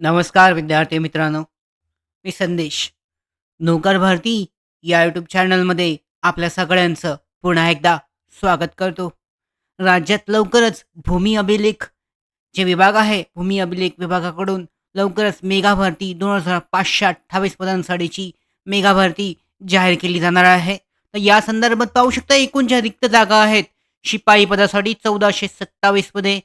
नमस्कार विद्यार्थी मित्रांनो. मी संदेश. नोकर भारती या यूट्यूब चॅनलमध्ये आपल्या सगळ्यांचं पुन्हा एकदा स्वागत करतो. राज्यात लवकरच भूमी अभिलेख जे विभाग आहे भूमी अभिलेख विभागाकडून लवकरच मेगा भरती दोन हजार पाचशे अठ्ठावीस पदांसाठीची मेगा भरती जाहीर केली जाणार आहे. तर या संदर्भात पाहू शकता एकूण ज्या रिक्त जागा आहेत. शिपाई पदासाठी चौदाशे सत्तावीस पदे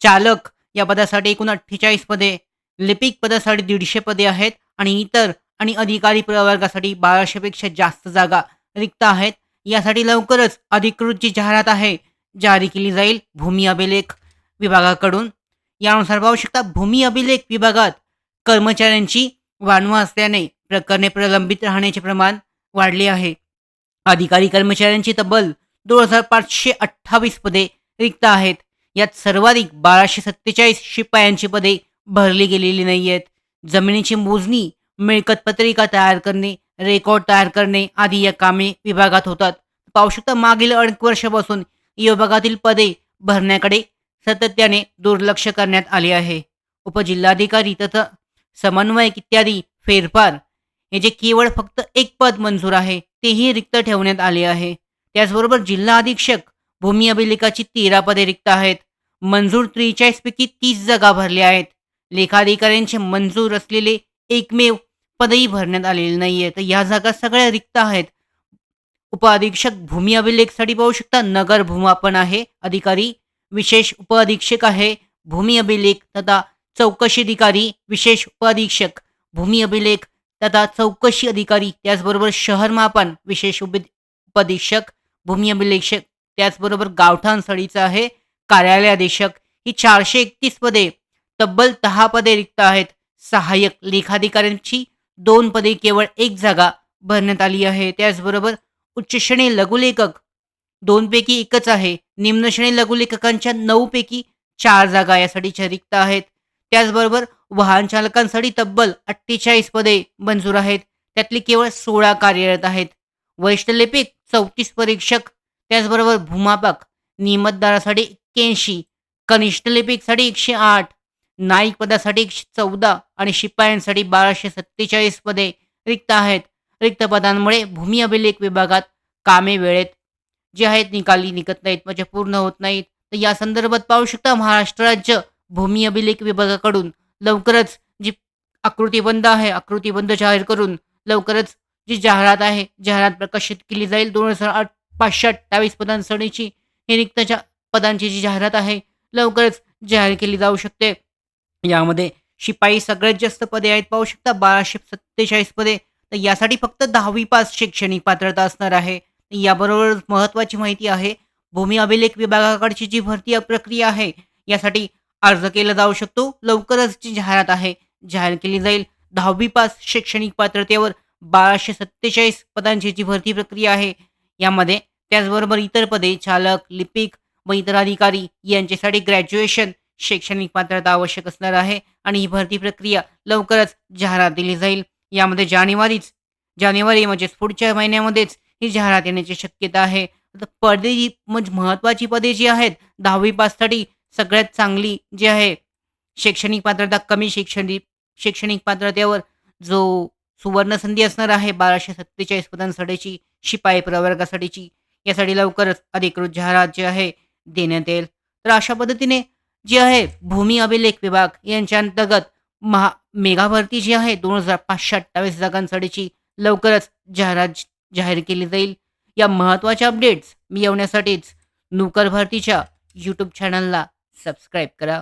चालक या पदासाठी एकूण अठ्ठेचाळीस पदे लिपिक पदासाठी दीडशे पदे आहेत आणि इतर आणि अधिकारी प्रवर्गासाठी बाराशेपेक्षा जास्त जागा रिक्त आहेत. यासाठी लवकरच अधिकृत जी जाहिरात आहे जारी केली जाईल भूमी अभिलेख विभागाकडून. यानुसार पाहू शकता भूमी अभिलेख विभागात कर्मचाऱ्यांची वानवा असल्याने प्रकरणे प्रलंबित राहण्याचे प्रमाण वाढले आहे. अधिकारी कर्मचाऱ्यांची तब्बल दोन हजार पाचशे अठ्ठावीस पदे रिक्त आहेत. यात सर्वाधिक बाराशे सत्तेचाळीस शिपायांची पदे भरली गेलेली नाही आहेत जमिनीची मोजणी मिळकत पत्रिका तयार करणे रेकॉर्ड तयार करणे आदी या कामे विभागात होतात. पाहू शकता मागील अनेक वर्षापासून या विभागातील पदे भरण्याकडे सातत्याने दुर्लक्ष करण्यात आले आहे. उपजिल्हाधिकारी तथा समन्वयक इत्यादी फेरफार हे जे केवळ फक्त एक पद मंजूर आहे तेही रिक्त ठेवण्यात आले आहे. त्याचबरोबर जिल्हा अधीक्षक भूमी अभिलेखाची तेरा पदे रिक्त आहेत. मंजूर त्रेचाळीस पैकी तीस जागा भरल्या आहेत. लेखाधिकाऱ्यांचे मंजूर असलेले एकमेव पदही भरण्यात आलेले नाहीये. तर या जागा सगळ्या रिक्त आहेत. उपअधीक्षक भूमी अभिलेखसाठी पाहू शकता नगर भूमापन आहे. अधिकारी विशेष उपअधीक्षक आहे भूमी अभिलेख तथा चौकशी अधिकारी विशेष उपअधीक्षक भूमी अभिलेख तथा चौकशी अधिकारी त्याचबरोबर शहर मापन विशेष उप उपअधीक्षक भूमी अभिलेखक त्याचबरोबर गावठाण स्थळीचं आहे. कार्यालय अधीक्षक ही चारशे एकतीस पदे तब्बल दहा पदे रिक्त आहेत. सहाय्यक लेखाधिकाऱ्यांची दोन पदे केवळ एक जागा भरण्यात आली आहे. त्याचबरोबर उच्च श्रेणी लघुलेखक दोनपैकी एकच आहे. निम्नश्रेणी लघुलेखकांच्या नऊ पैकी चार जागा यासाठीच्या रिक्त आहेत. त्याचबरोबर वाहन चालकांसाठी तब्बल अठ्ठेचाळीस पदे मंजूर आहेत. त्यातली केवळ सोळा कार्यरत आहेत. वैष्णलेपिक चौतीस परीक्षक त्याचबरोबर भूमापक नियमतदारासाठी एक्क्याऐंशी कनिष्ठ लिपिकसाठी एकशे आठ नाईक पदासाठी चौदा आणि शिपायांसाठी बाराशे सत्तेचाळीस पदे रिक्त आहेत. रिक्त पदांमुळे भूमी अभिलेख विभागात कामे वेळेत जे आहेत निकाली निघत नाहीत म्हणजे पूर्ण होत नाहीत. तर या संदर्भात पाहू शकता महाराष्ट्र राज्य भूमी अभिलेख विभागाकडून लवकरच जी आकृतीबंद आहे आकृतीबंद जाहीर करून लवकरच जी जाहिरात आहे जाहिरात प्रकाशित केली जाईल. दोन हजार आठ पाचशे अठ्ठावीस पदांसाठीची हे रिक्तच्या पदांची जी जाहिरात आहे लवकरच जाहीर केली जाऊ शकते. यामध्ये शिपाई सगळ्यात जास्त पदे आहेत. पाहू शकता बाराशे सत्तेचाळीस पदे. तर यासाठी फक्त दहावी पास शैक्षणिक पात्रता असणार आहे. याबरोबर महत्त्वाची माहिती आहे भूमी अभिलेख विभागाकडची जी भरती प्रक्रिया आहे यासाठी अर्ज केला जाऊ शकतो. लवकरच जी जाहिरात आहे. जाहीर केली जाईल. दहावी पास शैक्षणिक पात्रतेवर बाराशे सत्तेचाळीस पदांची जी भरती प्रक्रिया आहे यामध्ये त्याचबरोबर इतर पदे चालक लिपिक व इतर अधिकारी यांच्यासाठी ग्रॅज्युएशन शैक्षणिक पात्रता आवश्यक असणार आहे आणि ही भरती प्रक्रिया लवकरच जाहिरात दिली जाईल. यामध्ये जानेवारीच जानेवारी म्हणजेच पुढच्या महिन्यामध्येच ही जाहिरात येण्याची शक्यता आहे. तर पदे जी म्हणजे महत्त्वाची पदे जी आहेत दहावी पाससाठी सगळ्यात चांगली जी आहे शैक्षणिक पात्रता कमी शैक्षणिक शैक्षणिक पात्रतेवर जो सुवर्ण संधी असणार आहे बाराशे सत्तेचाळीस पदांसाठीची शिपाई प्रवर्गासाठीची यासाठी लवकरच अधिकृत जाहिरात जी आहे देण्यात येईल. तर अशा पद्धतीने जी आहे भूमी अभिलेख विभाग यांच्या अंतर्गत महा मेगा भरती जी आहे दोन हजार पाचशे अठ्ठावीस जागांसाठीची लवकरच जाहिरात जाहीर केली जाईल. या महत्त्वाच्या अपडेट्स मिळवण्यासाठीच नोकर भरतीच्या यूट्यूब चॅनलला सबस्क्राईब करा.